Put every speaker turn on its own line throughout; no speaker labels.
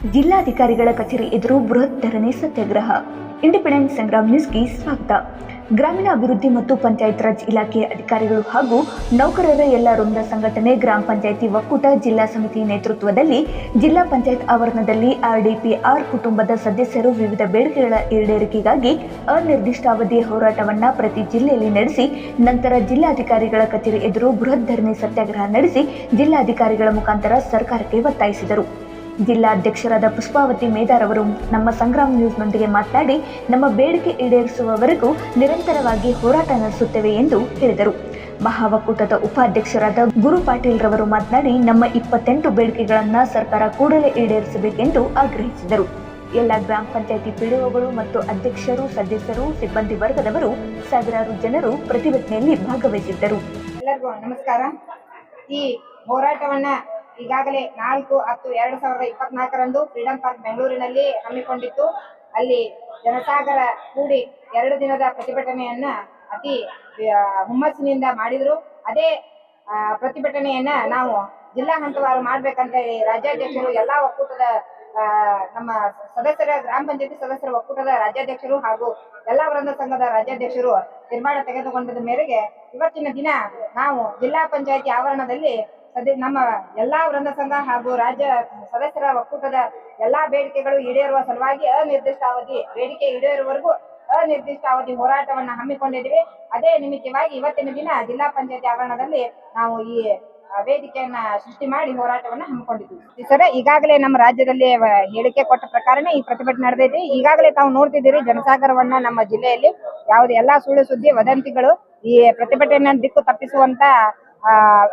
ಜಿಲ್ಲಾಧಿಕಾರಿಗಳ ಕಚೇರಿ ಎದುರು ಬೃಹತ್ ಧರಣಿ ಸತ್ಯಾಗ್ರಹ. ಇಂಡಿಪೆಂಡೆಂಟ್ ಸಂಗ್ರಾಮ್ ನ್ಯೂಸ್ಗೆ ಸ್ವಾಗತ. ಗ್ರಾಮೀಣ ಅಭಿವೃದ್ಧಿ ಮತ್ತು ಪಂಚಾಯತ್ ರಾಜ್ ಇಲಾಖೆಯ ಅಧಿಕಾರಿಗಳು ಹಾಗೂ ನೌಕರರ ಎಲ್ಲ ವೃಂದ ಸಂಘಟನೆ, ಗ್ರಾಮ ಪಂಚಾಯಿತಿ ಒಕ್ಕೂಟ, ಜಿಲ್ಲಾ ಸಮಿತಿ ನೇತೃತ್ವದಲ್ಲಿ ಜಿಲ್ಲಾ ಪಂಚಾಯತ್ ಆವರಣದಲ್ಲಿ ಆರ್ಡಿಪಿಆರ್ ಕುಟುಂಬದ ಸದಸ್ಯರು ವಿವಿಧ ಬೇಡಿಕೆಗಳ ಈಡೇರಿಕೆಗಾಗಿ ಅನಿರ್ದಿಷ್ಟಾವಧಿಯ ಹೋರಾಟವನ್ನ ಪ್ರತಿ ಜಿಲ್ಲೆಯಲ್ಲಿ ನಡೆಸಿ, ನಂತರ ಜಿಲ್ಲಾಧಿಕಾರಿಗಳ ಕಚೇರಿ ಎದುರು ಬೃಹತ್ ಧರಣಿ ಸತ್ಯಾಗ್ರಹ ನಡೆಸಿ, ಜಿಲ್ಲಾಧಿಕಾರಿಗಳ ಮುಖಾಂತರ ಸರ್ಕಾರಕ್ಕೆ ಒತ್ತಾಯಿಸಿದರು. ಜಿಲ್ಲಾಧ್ಯಕ್ಷರಾದ ಪುಷ್ಪಾವತಿ ಮೇದಾರ್ ಅವರು ನಮ್ಮ ಸಂಗ್ರಾಮ್ ನ್ಯೂಸ್ನೊಂದಿಗೆ ಮಾತನಾಡಿ, ನಮ್ಮ ಬೇಡಿಕೆ ಈಡೇರಿಸುವವರೆಗೂ ನಿರಂತರವಾಗಿ ಹೋರಾಟ ನಡೆಸುತ್ತೇವೆ ಎಂದು ಹೇಳಿದರು. ಮಹಾ ಒಕ್ಕೂಟದ ಉಪಾಧ್ಯಕ್ಷರಾದ ಗುರು ಪಾಟೀಲ್ ರವರು ಮಾತನಾಡಿ, ನಮ್ಮ ಇಪ್ಪತ್ತೆಂಟು ಬೇಡಿಕೆಗಳನ್ನು ಸರ್ಕಾರ ಕೂಡಲೇ ಈಡೇರಿಸಬೇಕೆಂದು ಆಗ್ರಹಿಸಿದರು. ಎಲ್ಲ ಗ್ರಾಮ ಪಂಚಾಯಿತಿ ಪಿಡಿಒಗಳು ಮತ್ತು ಅಧ್ಯಕ್ಷರು, ಸದಸ್ಯರು, ಸಿಬ್ಬಂದಿ ವರ್ಗದವರು ಸಾವಿರಾರು ಜನರು ಪ್ರತಿಭಟನೆಯಲ್ಲಿ ಭಾಗವಹಿಸಿದ್ದರು.
ಎಲ್ಲರಿಗೂ ನಮಸ್ಕಾರ. ಈ ಹೋರಾಟವನ್ನ ಈಗಾಗಲೇ ನಾಲ್ಕು ಹತ್ತು ಎರಡು ಸಾವಿರದ ಇಪ್ಪತ್ನಾಲ್ಕರಂದು ಫ್ರೀಡಂ ಪಾರ್ಕ್ ಬೆಂಗಳೂರಿನಲ್ಲಿ ಹಮ್ಮಿಕೊಂಡಿತ್ತು. ಅಲ್ಲಿ ಜನಸಾಗರ ಕೂಡಿ ಎರಡು ದಿನದ ಪ್ರತಿಭಟನೆಯನ್ನ ಅತಿ ಹುಮ್ಮಸ್ಸಿನಿಂದ ಮಾಡಿದ್ರು. ಅದೇ ಪ್ರತಿಭಟನೆಯನ್ನ ನಾವು ಜಿಲ್ಲಾ ಹಂತವಾರು ಮಾಡ್ಬೇಕಂತ ಹೇಳಿ ರಾಜ್ಯಾಧ್ಯಕ್ಷರು, ಎಲ್ಲಾ ಒಕ್ಕೂಟದ ನಮ್ಮ ಸದಸ್ಯರ, ಗ್ರಾಮ ಪಂಚಾಯತಿ ಸದಸ್ಯರ ಒಕ್ಕೂಟದ ರಾಜ್ಯಾಧ್ಯಕ್ಷರು ಹಾಗೂ ಎಲ್ಲಾ ವೃಂದ ಸಂಘದ ರಾಜ್ಯಾಧ್ಯಕ್ಷರು ನಿರ್ಮಾಣ ತೆಗೆದುಕೊಂಡದ ಮೇರೆಗೆ ಇವತ್ತಿನ ದಿನ ನಾವು ಜಿಲ್ಲಾ ಪಂಚಾಯತಿ ಆವರಣದಲ್ಲಿ ಸದ್ಯ ನಮ್ಮ ಎಲ್ಲಾ ವೃಂದ ಸಂಘ ಹಾಗೂ ರಾಜ್ಯ ಸದಸ್ಯರ ಒಕ್ಕೂಟದ ಎಲ್ಲಾ ಬೇಡಿಕೆಗಳು ಈಡೇರುವ ಸಲುವಾಗಿ ಅನಿರ್ದಿಷ್ಟಾವಧಿ ಬೇಡಿಕೆ ಈಡೇರುವವರೆಗೂ ಅನಿರ್ದಿಷ್ಟಾವಧಿ ಹೋರಾಟವನ್ನ ಹಮ್ಮಿಕೊಂಡಿದ್ದೀವಿ. ಅದೇ ನಿಮಿತ್ತವಾಗಿ ಇವತ್ತಿನ ದಿನ ಜಿಲ್ಲಾ ಪಂಚಾಯತಿ ಆವರಣದಲ್ಲಿ ನಾವು ಈ ವೇದಿಕೆಯನ್ನ ಸೃಷ್ಟಿ ಮಾಡಿ ಹೋರಾಟವನ್ನ ಹಮ್ಮಿಕೊಂಡಿದ್ದೀವಿ. ಸರ್, ಈಗಾಗಲೇ ನಮ್ಮ ರಾಜ್ಯದಲ್ಲಿ ಹೇಳಿಕೆ ಕೊಟ್ಟ ಪ್ರಕಾರನೇ ಈ ಪ್ರತಿಭಟನೆ ನಡೆದೈತಿ. ಈಗಾಗಲೇ ತಾವು ನೋಡ್ತಿದ್ದೀರಿ, ಜನಸಾಗರವನ್ನ ನಮ್ಮ ಜಿಲ್ಲೆಯಲ್ಲಿ ಯಾವುದೇ ಎಲ್ಲಾ ಸುಳ್ಳು ಸುದ್ದಿ, ವದಂತಿಗಳು ಈ ಪ್ರತಿಭಟನೆ ದಿಕ್ಕು ತಪ್ಪಿಸುವಂತ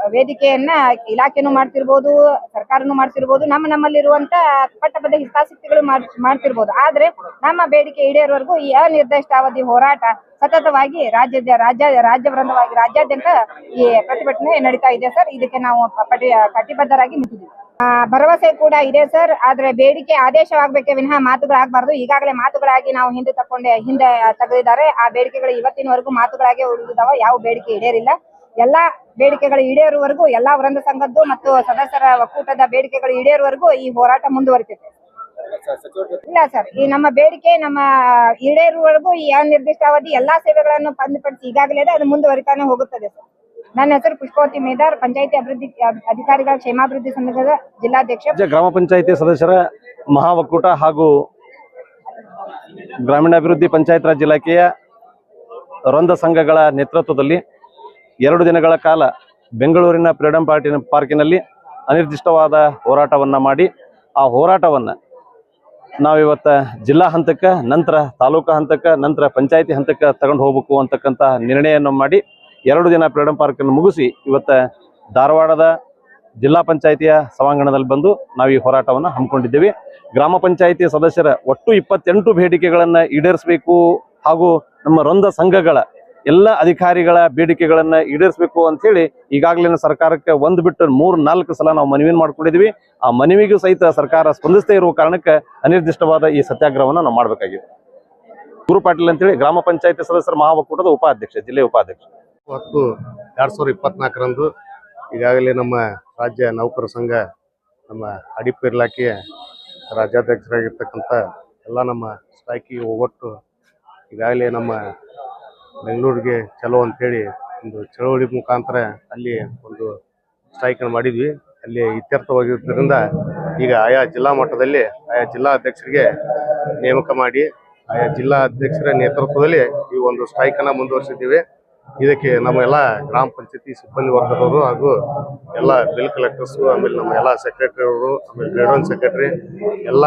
ವೇದಿಕೆಯನ್ನ ಇಲಾಖೆನೂ ಮಾಡ್ತಿರ್ಬೋದು, ಸರ್ಕಾರನು ಮಾಡ್ತಿರ್ಬೋದು, ನಮ್ಮ ನಮ್ಮಲ್ಲಿರುವಂತ ಪಟ್ಟಬದ್ಧ ಹಿತಾಸಕ್ತಿಗಳು ಮಾಡ್- ಮಾಡ್ತಿರ್ಬೋದು. ಆದ್ರೆ ನಮ್ಮ ಬೇಡಿಕೆ ಈಡೇರುವವರೆಗೂ ಈ ಅನಿರ್ದಿಷ್ಟಾವಧಿ ಹೋರಾಟ ಸತತವಾಗಿ ರಾಜ್ಯದ, ರಾಜ್ಯ ರಾಜ್ಯ ವೃಂದವಾಗಿ ರಾಜ್ಯಾದ್ಯಂತ ಈ ಪ್ರತಿಭಟನೆ ನಡೀತಾ ಇದೆ ಸರ್. ಇದಕ್ಕೆ ನಾವು ಪಟಿ, ಕಟಿಬದ್ಧರಾಗಿ ನಿಂತಿದ್ದೀವಿ. ಭರವಸೆ ಕೂಡ ಇದೆ ಸರ್. ಆದ್ರೆ ಬೇಡಿಕೆ ಆದೇಶವಾಗಬೇಕೆ ವಿನಃ ಮಾತುಗಳಾಗಬಾರ್ದು ಈಗಾಗಲೇ ಮಾತುಗಳಾಗಿ ನಾವು ಹಿಂದೆ ತಕೊಂಡೆ ಹಿಂದೆ ತೆಗೆದಿದ್ದಾರೆ. ಆ ಬೇಡಿಕೆಗಳು ಇವತ್ತಿನವರೆಗೂ ಮಾತುಗಳಾಗಿ ಉಳಿದಿದ್ದಾವೆ. ಯಾವ ಬೇಡಿಕೆ ಈಡೇರಿಲ್ಲ. ಎಲ್ಲಾ ಬೇಡಿಕೆಗಳು ಈಡೇರುವವರೆಗೂ, ಎಲ್ಲಾ ವೃಂದ ಸಂಘದ್ದು ಮತ್ತು ಸದಸ್ಯರ ಒಕ್ಕೂಟದ ಬೇಡಿಕೆಗಳು ಈಡೇರುವವರೆಗೂ ಈ ಹೋರಾಟ ಮುಂದುವರಿತೈತೆ. ಇಲ್ಲ ಸರ್, ಈ ನಮ್ಮ ಬೇಡಿಕೆ ನಮ್ಮ ಈಡೇರುವವರೆಗೂ ಈ ಅನಿರ್ದಿಷ್ಟಾವಧಿ ಎಲ್ಲಾ ಸೇವೆಗಳನ್ನು ಬಂದ್ಪಡಿಸಿ ಈಗಾಗಲೇ ಅದು ಮುಂದುವರಿತಾನೆ ಹೋಗುತ್ತದೆ ಸರ್. ನನ್ನ ಹೆಸರು ಪುಷ್ಪವತಿ ಮೇದಾರ್, ಪಂಚಾಯತಿ ಅಭಿವೃದ್ಧಿ, ಅಧಿಕಾರಿಗಳ ಕ್ಷೇಮಾಭಿವೃದ್ಧಿ ಸಂಘದ ಜಿಲ್ಲಾಧ್ಯಕ್ಷ.
ಗ್ರಾಮ ಪಂಚಾಯಿತಿ ಸದಸ್ಯರ ಮಹಾ ಒಕ್ಕೂಟ ಹಾಗೂ ಗ್ರಾಮೀಣಾಭಿವೃದ್ಧಿ ಪಂಚಾಯತ್ ರಾಜ್ ಇಲಾಖೆಯ ವೃಂದ ಸಂಘಗಳ ನೇತೃತ್ವದಲ್ಲಿ ಎರಡು ದಿನಗಳ ಕಾಲ ಬೆಂಗಳೂರಿನ ಫ್ರೀಡಂ ಪಾರ್ಟಿನ ಪಾರ್ಕಿನಲ್ಲಿ ಅನಿರ್ದಿಷ್ಟವಾದ ಹೋರಾಟವನ್ನು ಮಾಡಿ, ಆ ಹೋರಾಟವನ್ನು ನಾವಿವತ್ತು ಜಿಲ್ಲಾ ಹಂತಕ್ಕೆ, ನಂತರ ತಾಲೂಕು ಹಂತಕ್ಕೆ, ನಂತರ ಪಂಚಾಯತಿ ಹಂತಕ್ಕೆ ತಗೊಂಡು ಹೋಗ್ಬೇಕು ಅಂತಕ್ಕಂಥ ನಿರ್ಣಯವನ್ನು ಮಾಡಿ ಎರಡು ದಿನ ಫ್ರೀಡಂ ಪಾರ್ಕನ್ನು ಮುಗಿಸಿ ಇವತ್ತು ಧಾರವಾಡದ ಜಿಲ್ಲಾ ಪಂಚಾಯಿತಿಯ ಸಭಾಂಗಣದಲ್ಲಿ ಬಂದು ನಾವು ಈ ಹೋರಾಟವನ್ನು ಹಮ್ಮಿಕೊಂಡಿದ್ದೇವೆ. ಗ್ರಾಮ ಪಂಚಾಯಿತಿ ಸದಸ್ಯರ ಒಟ್ಟು ಇಪ್ಪತ್ತೆಂಟು ಬೇಡಿಕೆಗಳನ್ನು ಈಡೇರಿಸಬೇಕು ಹಾಗೂ ನಮ್ಮ ರೊಂದ ಸಂಘಗಳ ಎಲ್ಲ ಅಧಿಕಾರಿಗಳ ಬೇಡಿಕೆಗಳನ್ನು ಈಡೇರಿಸಬೇಕು ಅಂತೇಳಿ ಈಗಾಗಲೇ ಸರ್ಕಾರಕ್ಕೆ ಒಂದು ಬಿಟ್ಟು ಮೂರು, ನಾಲ್ಕು ಸಲ ನಾವು ಮನವಿಯನ್ನು ಮಾಡ್ಕೊಂಡಿದ್ವಿ. ಆ ಮನವಿಗೂ ಸಹಿತ ಸರ್ಕಾರ ಸ್ಪಂದಿಸದೇ ಇರುವ ಕಾರಣಕ್ಕೆ ಅನಿರ್ದಿಷ್ಟವಾದ ಈ ಸತ್ಯಾಗ್ರಹವನ್ನು ನಾವು ಮಾಡಬೇಕಾಗಿದೆ. ಗುರು ಪಾಟೀಲ್ ಅಂತೇಳಿ ಗ್ರಾಮ ಪಂಚಾಯಿತಿ ಸದಸ್ಯರ ಮಹಾ ಒಕ್ಕೂಟದ ಉಪಾಧ್ಯಕ್ಷ, ಜಿಲ್ಲೆ ಉಪಾಧ್ಯಕ್ಷ.
ಹತ್ತು ಎರಡ್ ಸಾವಿರದ ಇಪ್ಪತ್ನಾಲ್ಕರಂದು ಈಗಾಗಲೇ ನಮ್ಮ ರಾಜ್ಯ ನೌಕರ ಸಂಘ, ನಮ್ಮ ಅಡಿಪ ಇಲಾಖೆಯ ರಾಜ್ಯಾಧ್ಯಕ್ಷರಾಗಿರ್ತಕ್ಕಂಥ ಎಲ್ಲ ನಮ್ಮ ಸ್ಟ್ರೈಕಿಗೆ ಒಗ್ಗಟ್ಟು ಈಗಾಗಲೇ ನಮ್ಮ ಬೆಂಗಳೂರಿಗೆ ಚಲೋ ಅಂತೇಳಿ ಒಂದು ಚಳವಳಿ ಮುಖಾಂತರ ಅಲ್ಲಿ ಒಂದು ಸ್ಟ್ರೈಕನ್ನು ಮಾಡಿದ್ವಿ. ಅಲ್ಲಿ ಇತ್ಯರ್ಥವಾಗಿರೋದ್ರಿಂದ ಈಗ ಆಯಾ ಜಿಲ್ಲಾ ಮಟ್ಟದಲ್ಲಿ ಆಯಾ ಜಿಲ್ಲಾ ಅಧ್ಯಕ್ಷರಿಗೆ ನೇಮಕ ಮಾಡಿ, ಆಯಾ ಜಿಲ್ಲಾ ಅಧ್ಯಕ್ಷರ ನೇತೃತ್ವದಲ್ಲಿ ಈ ಒಂದು ಸ್ಟ್ರೈಕನ್ನು ಮುಂದುವರಿಸಿದ್ದೀವಿ. ಇದಕ್ಕೆ ನಮ್ಮ ಎಲ್ಲ ಗ್ರಾಮ ಪಂಚಾಯತಿ ಸಿಬ್ಬಂದಿ ವರ್ಗದವರು ಹಾಗೂ ಎಲ್ಲ ಬಿಲ್ ಕಲೆಕ್ಟರ್ಸ್ ಆಮೇಲೆ ನಮ್ಮ ಎಲ್ಲ ಸೆಕ್ರೆಟರಿ ಅವರು, ಆಮೇಲೆ ಗ್ರೇಡ್ ಒನ್ ಸೆಕ್ರೆಟರಿ ಎಲ್ಲ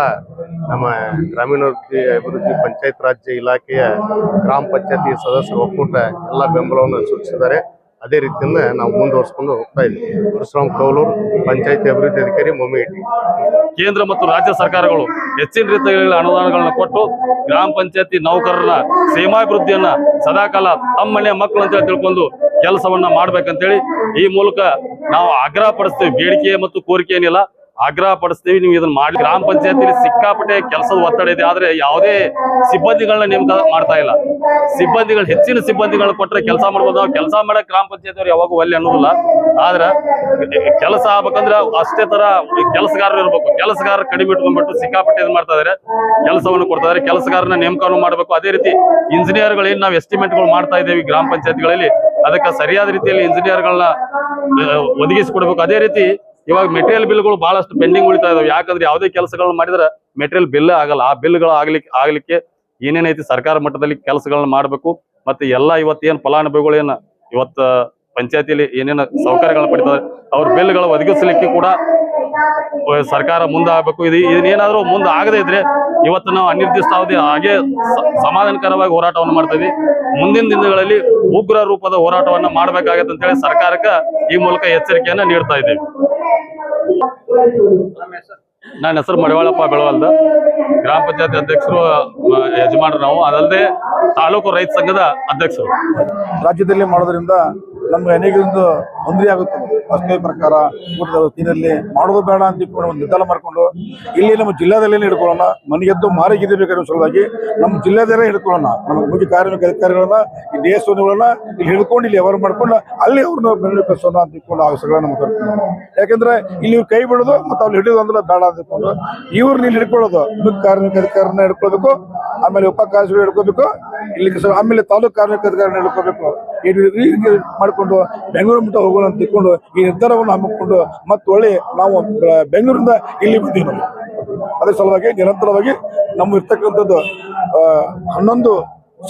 ನಮ್ಮ ಗ್ರಾಮೀಣಾಭಿವೃದ್ಧಿ, ಅಭಿವೃದ್ಧಿ ಪಂಚಾಯತ್ ರಾಜ್ಯ ಇಲಾಖೆಯ ಗ್ರಾಮ ಪಂಚಾಯತಿ ಸದಸ್ಯರ ಒಕ್ಕೂಟ ಎಲ್ಲ ಬೆಂಬಲವನ್ನು ಸೂಚಿಸಿದ್ದಾರೆ. ಅದೇ ರೀತಿಯಿಂದ ನಾವು ಮುಂದುವರಿಸ್ಕೊಂಡು ಹೋಗ್ತಾ ಇದ್ದೀವಿ. ಪರಶುರಾಮ್ ಕೌಲೂರು, ಪಂಚಾಯತಿ ಅಭಿವೃದ್ಧಿ ಅಧಿಕಾರಿ ಮೊಮ್ಮಿಟಿ
ಕೇಂದ್ರ ಮತ್ತು ರಾಜ್ಯ ಸರ್ಕಾರಗಳು ಹೆಚ್ಚಿನ ರೀತಿಯಲ್ಲಿ ಅನುದಾನಗಳನ್ನು ಕೊಟ್ಟು ಗ್ರಾಮ ಪಂಚಾಯತಿ ನೌಕರರ ಸೇಮಾಭಿವೃದ್ಧಿಯನ್ನ ಸದಾಕಾಲ ತಮ್ಮ ಮನೆಯ ಮಕ್ಕಳು ಅಂತೇಳಿ ತಿಳ್ಕೊಂಡು ಕೆಲಸವನ್ನ ಮಾಡ್ಬೇಕಂತೇಳಿ ಈ ಮೂಲಕ ನಾವು ಆಗ್ರಹ ಪಡಿಸ್ತೀವಿ ಬೇಡಿಕೆ ಮತ್ತು ಕೋರಿಕೆ ಏನಿಲ್ಲ. ಆಗ್ರಹ ಪಡಿಸ್ತೀವಿ, ನೀವು ಇದನ್ನ ಮಾಡಿ. ಗ್ರಾಮ ಪಂಚಾಯತಿಲಿ ಸಿಕ್ಕಾಪಟ್ಟೆ ಕೆಲಸದ ಒತ್ತಡ ಇದೆ. ಆದ್ರೆ ಯಾವುದೇ ಸಿಬ್ಬಂದಿಗಳನ್ನ ನೇಮಕ ಮಾಡ್ತಾ ಇಲ್ಲ. ಸಿಬ್ಬಂದಿಗಳು ಹೆಚ್ಚಿನ ಸಿಬ್ಬಂದಿಗಳನ್ನ ಕೊಟ್ಟರೆ ಕೆಲಸ ಮಾಡ್ಬೋದು. ಕೆಲಸ ಮಾಡಕ್ ಗ್ರಾಮ ಪಂಚಾಯತ್ ಯಾವಾಗ ಒಲ್ಲೆ ಅನ್ನೋದಿಲ್ಲ. ಆದ್ರ ಕೆಲಸ ಆಗ್ಬೇಕಂದ್ರೆ ಅಷ್ಟೇ ತರ ಕೆಲಸಗಾರರು ಇರ್ಬೇಕು. ಕೆಲಸಗಾರ ಕಡಿಮೆ ಇಟ್ಕೊಂಡ್ಬಿಟ್ಟು ಸಿಕ್ಕಾಪಟ್ಟೆ ಇದು ಮಾಡ್ತಾ ಇದಾರೆ. ಕೆಲಸವನ್ನು ಕೊಡ್ತಾ ಇದಾರೆ. ಕೆಲಸಗಾರನ ನೇಮಕವನ್ನು ಮಾಡಬೇಕು. ಅದೇ ರೀತಿ ಇಂಜಿನಿಯರ್ಗಳು ಏನ್ ನಾವು ಎಸ್ಟಿಮೇಟ್ಗಳು ಮಾಡ್ತಾ ಇದ್ದೇವೆ ಗ್ರಾಮ ಪಂಚಾಯತ್ಗಳಲ್ಲಿ, ಅದಕ್ಕೆ ಸರಿಯಾದ ರೀತಿಯಲ್ಲಿ ಇಂಜಿನಿಯರ್ಗಳನ್ನ ಒದಗಿಸಿಕೊಡ್ಬೇಕು. ಅದೇ ರೀತಿ ಇವಾಗ ಮೆಟೀರಿಯಲ್ ಬಿಲ್ಗಳು ಬಹಳಷ್ಟು ಪೆಂಡಿಂಗ್ ಉಳಿತಾ ಇದಾವೆ. ಯಾಕಂದ್ರೆ ಯಾವುದೇ ಕೆಲಸಗಳನ್ನ ಮಾಡಿದ್ರೆ ಮೆಟೀರಿಯಲ್ ಬಿಲ್ ಆಗಲ್ಲ. ಆ ಬಿಲ್ಗಳು ಆಗ್ಲಿಕ್ಕೆ ಆಗ್ಲಿಕ್ಕೆ ಏನೇನೈತಿ ಸರ್ಕಾರ ಮಟ್ಟದಲ್ಲಿ ಕೆಲಸಗಳನ್ನ ಮಾಡಬೇಕು. ಮತ್ತೆ ಎಲ್ಲಾ ಇವತ್ತೇನ್ ಫಲಾನುಭವಿಗಳು ಏನ ಇವತ್ತ ಪಂಚಾಯತಿಲಿ ಏನೇನು ಸೌಕರ್ಯಗಳನ್ನ ಪಡಿತಾರೆ ಅವ್ರ ಬಿಲ್ಗಳು ಒದಗಿಸಲಿಕ್ಕೆ ಕೂಡ ಸರ್ಕಾರ ಮುಂದಾಗಬೇಕು. ಇದು ಇದನ್ನೇನಾದ್ರೂ ಮುಂದೆ ಆಗದೇ ಇದ್ರೆ ಇವತ್ತು ನಾವು ಅನಿರ್ದಿಷ್ಟ ಅವಧಿ ಹಾಗೆ ಸಮಾಧಾನಕರವಾಗಿ ಹೋರಾಟವನ್ನು ಮಾಡ್ತೀವಿ. ಮುಂದಿನ ದಿನಗಳಲ್ಲಿ ಉಗ್ರ ರೂಪದ ಹೋರಾಟವನ್ನು ಮಾಡಬೇಕಾಗತ್ತೆ ಅಂತ ಹೇಳಿ ಸರ್ಕಾರಕ್ಕೆ ಈ ಮೂಲಕ ಎಚ್ಚರಿಕೆಯನ್ನ ನೀಡ್ತಾ ಇದ್ದೀವಿ. ನನ್ನ ಹೆಸರು ಮಡಿವಾಳಪ್ಪ ಬೆಳವಲ್ದ. ಗ್ರಾಮ ಪಂಚಾಯತ್ ಅಧ್ಯಕ್ಷರು ಯಜಮಾನರು ನಾವು. ಅದಲ್ಲದೆ ತಾಲೂಕು ರೈತ ಸಂಘದ ಅಧ್ಯಕ್ಷರು.
ರಾಜ್ಯದಲ್ಲಿ ಮಾಡೋದ್ರಿಂದ ನಮ್ಗೆ ಅನೇಕ ಒಂದು ತೊಂದರೆ ಆಗುತ್ತೆ. ಅಷ್ಟೇ ಪ್ರಕಾರ ಊಟದ ತಿನ್ನಲ್ಲಿ ಮಾಡೋದು ಬೇಡ ಅಂತ ಇಟ್ಕೊಂಡು ಒಂದು ನಿರ್ಧಾರ ಮಾಡ್ಕೊಂಡು ಇಲ್ಲಿ ನಮ್ಮ ಜಿಲ್ಲಾದಲ್ಲೇ ಹಿಡ್ಕೊಳ್ಳೋಣ. ಮನೆಗೆದ್ದು ಮಾರಿಗೆ ಬೇಕಾದ ಸಲುವಾಗಿ ನಮ್ಮ ಜಿಲ್ಲಾದಲ್ಲೇ ಹಿಡ್ಕೊಳ್ಳೋಣ. ನಮ್ಮ ಮುಖ್ಯ ಕಾರ್ಮಿಕ ಅಧಿಕಾರಿಗಳನ್ನ, ಈ ದೇಶವನ್ನು ಇಲ್ಲಿ ಹಿಡ್ಕೊಂಡು ಇಲ್ಲಿ ವ್ಯವಹಾರ ಮಾಡ್ಕೊಂಡು ಅಲ್ಲಿ ಅವ್ರನ್ನ ಕಳ್ಸೋಣ ಅಂತ ಇಟ್ಕೊಂಡು ಅವಶ್ಯಕತೆ ನಮ್ಗೆ ತರ್ತೀವಿ. ಯಾಕಂದ್ರೆ ಇಲ್ಲಿ ಇವ್ರು ಕೈ ಬಿಡೋದು ಮತ್ತೆ ಅವ್ರು ಹಿಡಿಯೋದು ಅಂದ್ರೆ ಬೇಡ ಅಂತ ಇಟ್ಕೊಂಡು ಇವ್ರನ್ನ ಇಲ್ಲಿ ಹಿಡ್ಕೊಳ್ಳೋದು. ಮುಖ್ಯ ಕಾರ್ಮಿಕ ಅಧಿಕಾರನ ಹಿಡ್ಕೊಳ್ಬೇಕು, ಆಮೇಲೆ ಉಪ ಕಾರ್ಮಿಕರು ಹಿಡ್ಕೋಬೇಕು ಇಲ್ಲಿ ಆಮೇಲೆ ತಾಲೂಕು ಕಾರ್ಮಿಕ ಅಧಿಕಾರನ ಹಿಡ್ಕೋಬೇಕು ಮಾಡ್ಕೊಂಡು ಮಾಡಿಕೊಂಡು ಬೆಂಗಳೂರು ಮಟ್ಟ ಹೋಗೋಣ ಅಂತ ತಿಳ್ಕೊಂಡು ಈ ನಿರ್ಧಾರವನ್ನು ಹಮ್ಮಿಕೊಂಡು ಮತ್ತೆ ಒಳ್ಳೆ ನಾವು ಬೆಂಗಳೂರಿಂದ ಇಲ್ಲಿ ಬಂದೀವಿ ನಾವು. ಅದರ ಸಲುವಾಗಿ ನಿರಂತರವಾಗಿ ನಮ್ಮ ಇರ್ತಕ್ಕಂಥದ್ದು ಹನ್ನೊಂದು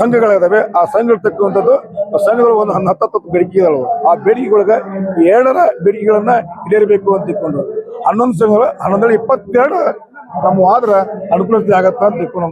ಸಂಘಗಳಿದಾವೆ. ಆ ಸಂಘ ಇರ್ತಕ್ಕಂಥದ್ದು ಸಂಘಗಳು ಒಂದು ಹನ್ನ ಹತ್ತತ್ತು ಬೇಡಿಕೆಗಳು ಆ ಬೇಡಿಕೆಗಳಿಗೆ ಎರಡರ ಬೇಡಿಕೆಗಳನ್ನ ಈಡೇರಬೇಕು ಅಂತ ತಿಳ್ಕೊಂಡು ಹನ್ನೊಂದು ಸಂಘಗಳು, ಹನ್ನೊಂದರಲ್ಲಿ ಇಪ್ಪತ್ತೆರಡು ನಮ್ಮ ಆದ್ರೆ ಅನುಕೂಲತೆ ಆಗತ್ತ ಅಂತ ತಿಳ್ಕೊಂಡು